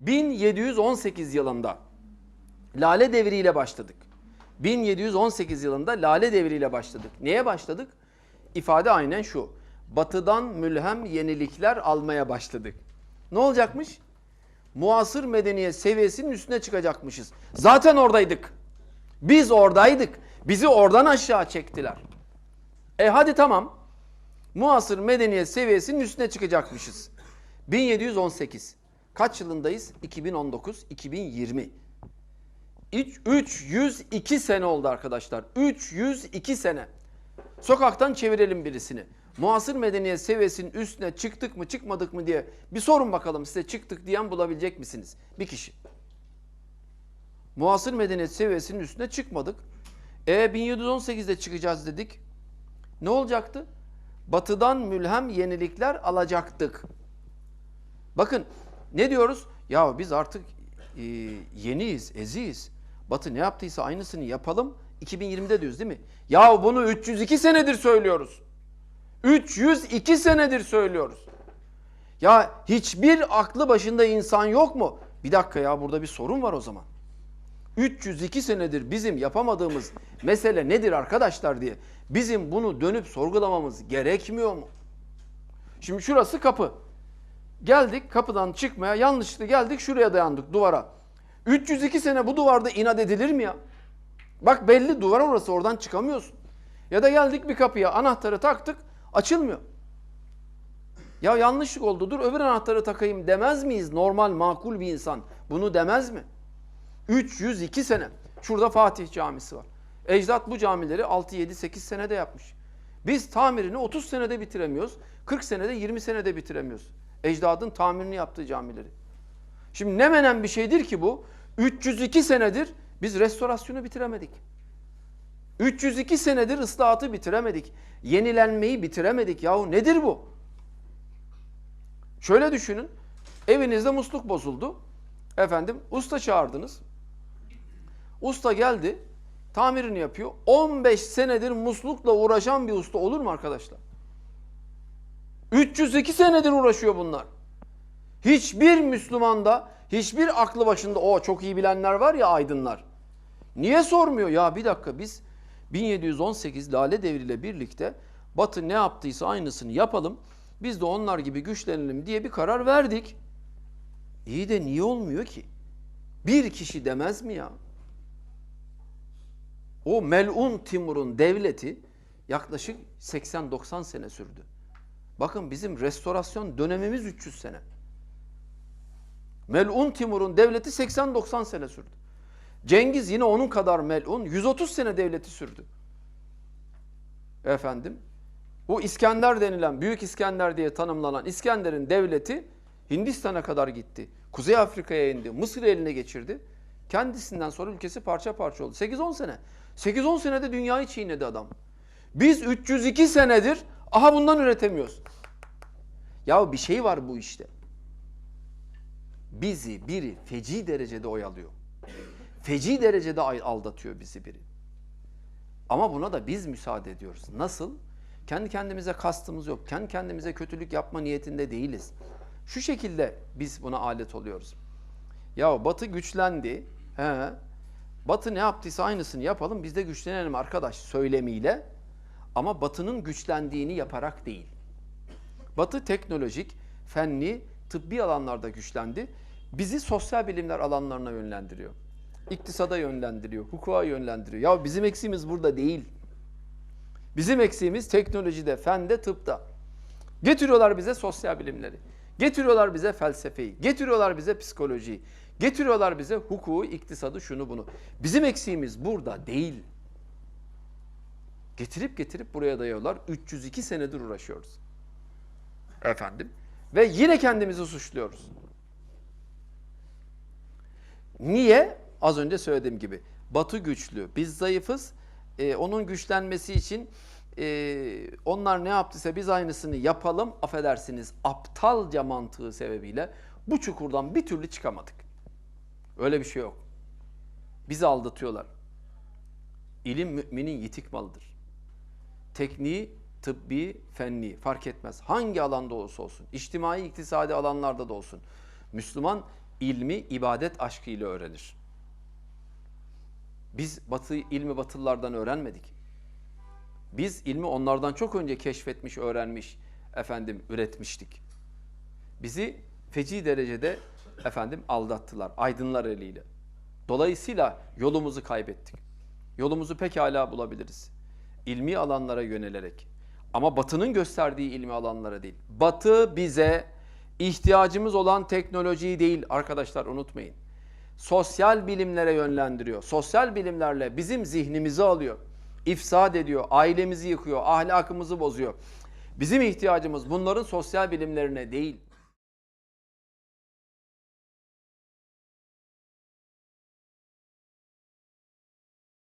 1718 yılında Lale devriyle başladık. 1718 yılında Lale devriyle başladık. Neye başladık? İfade aynen şu. Batıdan mülhem yenilikler almaya başladık. Ne olacakmış? Muasır medeniyet seviyesinin üstüne çıkacakmışız. Zaten oradaydık. Biz oradaydık. Bizi oradan aşağı çektiler. E hadi tamam. Muasır medeniyet seviyesinin üstüne çıkacakmışız. 1718. Kaç yılındayız? 2019, 2020. Üç- 302 sene oldu arkadaşlar. 302 sene. Sokaktan çevirelim birisini. Muasır medeniyet seviyesinin üstüne çıktık mı çıkmadık mı diye bir sorun bakalım size çıktık diyen bulabilecek misiniz? Bir kişi. Muasır medeniyet seviyesinin üstüne çıkmadık. E 1718'de çıkacağız dedik. Ne olacaktı? Batıdan mülhem yenilikler alacaktık. Bakın ne diyoruz? Ya biz artık e, yeniyiz, eziyiz. Batı ne yaptıysa aynısını yapalım. 2020'de diyoruz değil mi? Ya bunu 302 senedir söylüyoruz. 302 senedir söylüyoruz. Ya hiçbir aklı başında insan yok mu? Bir dakika ya burada bir sorun var o zaman. 302 senedir bizim yapamadığımız mesele nedir arkadaşlar diye bizim bunu dönüp sorgulamamız gerekmiyor mu? Şimdi şurası kapı. Geldik kapıdan çıkmaya yanlışlıkla geldik şuraya dayandık duvara. 302 sene bu duvarda inat edilir mi ya? Bak belli duvar orası oradan çıkamıyorsun. Ya da geldik bir kapıya anahtarı taktık açılmıyor. Ya yanlışlık oldu dur öbür anahtarı takayım demez miyiz? Normal makul bir insan bunu demez mi? 302 sene. Şurada Fatih Camisi var. Ecdat bu camileri 6, 7, 8 senede yapmış. Biz tamirini 30 senede bitiremiyoruz. 40 senede 20 senede bitiremiyoruz. Ecdadın tamirini yaptığı camileri. Şimdi ne menen bir şeydir ki bu? 302 senedir biz restorasyonu bitiremedik. 302 senedir ıslahatı bitiremedik. Yenilenmeyi bitiremedik. Yahu nedir bu? Şöyle düşünün. Evinizde musluk bozuldu. Efendim usta çağırdınız. Usta geldi. Tamirini yapıyor. 15 senedir muslukla uğraşan bir usta olur mu arkadaşlar? 302 senedir uğraşıyor bunlar. Hiçbir Müslümanda, hiçbir aklı başında o çok iyi bilenler var ya aydınlar. Niye sormuyor? Ya bir dakika biz 1718 Lale devriyle birlikte Batı ne yaptıysa aynısını yapalım. Biz de onlar gibi güçlenelim diye bir karar verdik. İyi de niye olmuyor ki? Bir kişi demez mi ya? O melun Timur'un devleti yaklaşık 80-90 sene sürdü. Bakın bizim restorasyon dönemimiz 300 sene. Melun Timur'un devleti 80-90 sene sürdü. Cengiz yine onun kadar melun 130 sene devleti sürdü. Efendim bu İskender denilen Büyük İskender diye tanımlanan İskender'in devleti Hindistan'a kadar gitti. Kuzey Afrika'ya indi. Mısır eline geçirdi. Kendisinden sonra ülkesi parça parça oldu. 8-10 sene. 8-10 senede dünyayı çiğnedi adam. Biz 302 senedir aha bundan üretemiyoruz. Ya bir şey var bu işte. Bizi biri feci derecede oyalıyor. Feci derecede aldatıyor bizi biri. Ama buna da biz müsaade ediyoruz. Nasıl? Kendi kendimize kastımız yok. Kendi kendimize kötülük yapma niyetinde değiliz. Şu şekilde biz buna alet oluyoruz. Ya Batı güçlendi. He. Batı ne yaptıysa aynısını yapalım biz de güçlenelim arkadaş söylemiyle. Ama Batı'nın güçlendiğini yaparak değil. Batı teknolojik, fenli, tıbbi alanlarda güçlendi. Bizi sosyal bilimler alanlarına yönlendiriyor. İktisada yönlendiriyor, hukuka yönlendiriyor. Ya bizim eksiğimiz burada değil. Bizim eksiğimiz teknolojide, fende, tıpta. Getiriyorlar bize sosyal bilimleri. Getiriyorlar bize felsefeyi. Getiriyorlar bize psikolojiyi. Getiriyorlar bize hukuku, iktisadı, şunu bunu. Bizim eksiğimiz burada değil. Getirip getirip buraya dayıyorlar. 302 senedir uğraşıyoruz. Efendim. Ve yine kendimizi suçluyoruz. Niye? Az önce söylediğim gibi. Batı güçlü, biz zayıfız. Ee, onun güçlenmesi için e, onlar ne yaptıysa biz aynısını yapalım. Affedersiniz aptalca mantığı sebebiyle bu çukurdan bir türlü çıkamadık. Öyle bir şey yok. Bizi aldatıyorlar. İlim müminin yitik malıdır. Tekniği, tıbbi, fenli fark etmez. Hangi alanda olursa olsun, içtimai, iktisadi alanlarda da olsun. Müslüman ilmi ibadet aşkıyla öğrenir. Biz batı ilmi batılılardan öğrenmedik. Biz ilmi onlardan çok önce keşfetmiş, öğrenmiş, efendim üretmiştik. Bizi feci derecede efendim aldattılar aydınlar eliyle. Dolayısıyla yolumuzu kaybettik. Yolumuzu pekala bulabiliriz. İlmi alanlara yönelerek. Ama Batı'nın gösterdiği ilmi alanlara değil. Batı bize ihtiyacımız olan teknolojiyi değil arkadaşlar unutmayın. Sosyal bilimlere yönlendiriyor. Sosyal bilimlerle bizim zihnimizi alıyor. ifsad ediyor, ailemizi yıkıyor, ahlakımızı bozuyor. Bizim ihtiyacımız bunların sosyal bilimlerine değil.